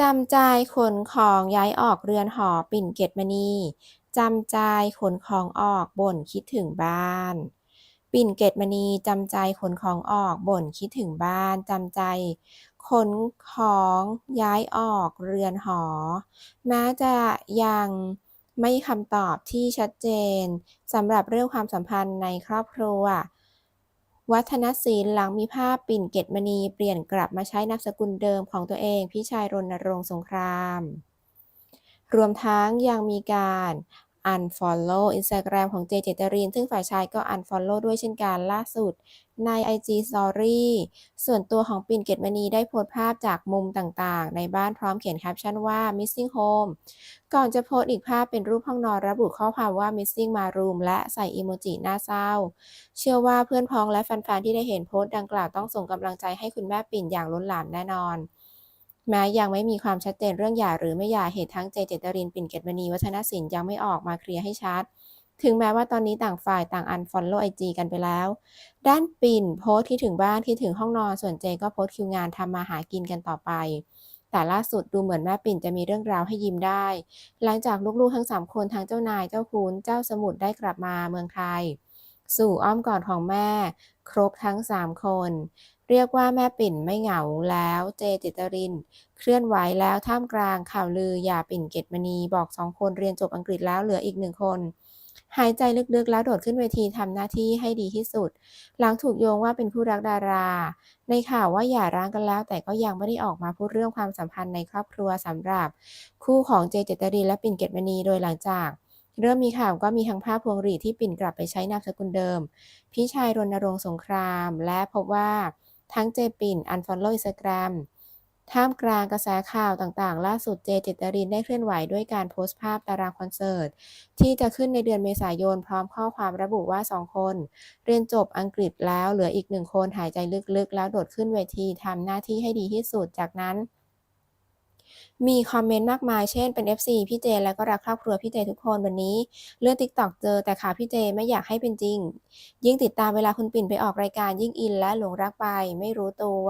จำใจขนของย้ายออกเรือนหอปิ่นเกตมณี จำใจขนของออกบ่นคิดถึงบ้าน ปิ่นเกตมณีจำใจขนของออกบ่นคิดถึงบ้าน จำใจขนของย้ายออกเรือนหอ แม้จะยังไม่คำตอบที่ชัดเจนสำหรับเรื่องความสัมพันธ์ในครอบครัว วัฒนศิลป์หลังมีภาพปิ่นเกตมณี เปลี่ยนกลับมาใช้นามสกุลเดิมของตัวเองพี่ชายรณรงค์สงคราม รวมทั้งยังมีการ unfollow Instagram ของเจเจตริน ซึ่งฝ่ายชายก็ unfollow ด้วยเช่นกันล่าสุด ใน IG Story ส่วนตัวของปิ่นเกตมณีได้โพสต์ภาพจากมุมต่างๆ ในบ้านพร้อมเขียนแคปชั่นว่า missing home ก่อนจะโพสต์อีกภาพเป็นรูปห้องนอนระบุข้อความว่า missing my room และใส่อีโมจิหน้าเศร้า เชื่อว่าเพื่อนพ้องและแฟนๆที่ได้เห็นโพสต์ดังกล่าวต้องส่งกำลังใจให้คุณแม่ปิ่นอย่างล้นหลามแน่นอน แม้ยังไม่มีความชัดเจนเรื่องหย่าหรือไม่หย่าเหตุทั้งเจเจตรินปิ่นเกตมณีวัฒนศิลป์ยังไม่ออกมาเคลียร์ให้ชัด ถึงแม้ว่าตอนนี้ต่างฝ่ายต่าง unfollow IG กันไปแล้ว ด้านปิ่นโพสต์ที่ถึงบ้านที่ถึงห้องนอนส่วนเจก็โพสต์คิวงานทำมาหากินกันต่อไป แต่ล่าสุดดูเหมือนแม่ปิ่นจะมีเรื่องราวให้ยิ้มได้ หลังจากลูกๆทั้ง3คนทั้งเจ้านายเจ้าคุณเจ้าสมุทรได้กลับมาเมืองไทย สู่อ้อมกอดของแม่ ครบทั้ง3คน เรียกว่าแม่ปิ่นไม่เหงาแล้วเจเจตริน เคลื่อนไหวแล้วท่ามกลางข่าวลือหย่าปิ่นเกตมณีบอกสองคนเรียนจบอังกฤษแล้วเหลืออีกหนึ่งคนหายใจลึกๆ แล้วโดดขึ้นเวทีทำหน้าที่ให้ดีที่สุด หลังถูกโยงว่าเป็นคู่รักดารา ในข่าวว่าหย่าร้างกันแล้ว แต่ก็ยังไม่ได้ออกมาพูดเรื่องความสัมพันธ์ในครอบครัวสำหรับ คู่ของเจเจตรินและปิ่นเกตมณีโดยหลังจาก เริ่มมีข่าวก็มีทั้งภาพพวงหรีดที่ปิ่นกลับไปใช้นามสกุลเดิม พี่ชายรณรงค์สงคราม และพบว่าทั้งเจปิ่น unfollow Instagram ท่ามกลางกระแสข่าวต่างๆ ล่าสุดเจเจตรินได้เคลื่อนไหวด้วยการโพสต์ภาพตารางคอนเสิร์ต ที่จะขึ้นในเดือนเมษายนพร้อมข้อความระบุว่า 2 คน เรียนจบอังกฤษแล้วเหลืออีกหนึ่งคนหายใจลึกๆ แล้วโดดขึ้นเวทีทำหน้าที่ให้ดีที่สุดจากนั้น มีคอมเมนต์มากมายเช่นเป็น FC พี่เจ แล้วก็รักครอบครัวพี่เจทุกคนวันนี้ เลื่อนติ๊กต็อกเจอแต่ขาพี่เจไม่อยากให้เป็นจริง ยิ่งติดตามเวลาคุณปิ่นไปออกรายการยิ่งอินและหลงรักไปไม่รู้ตัว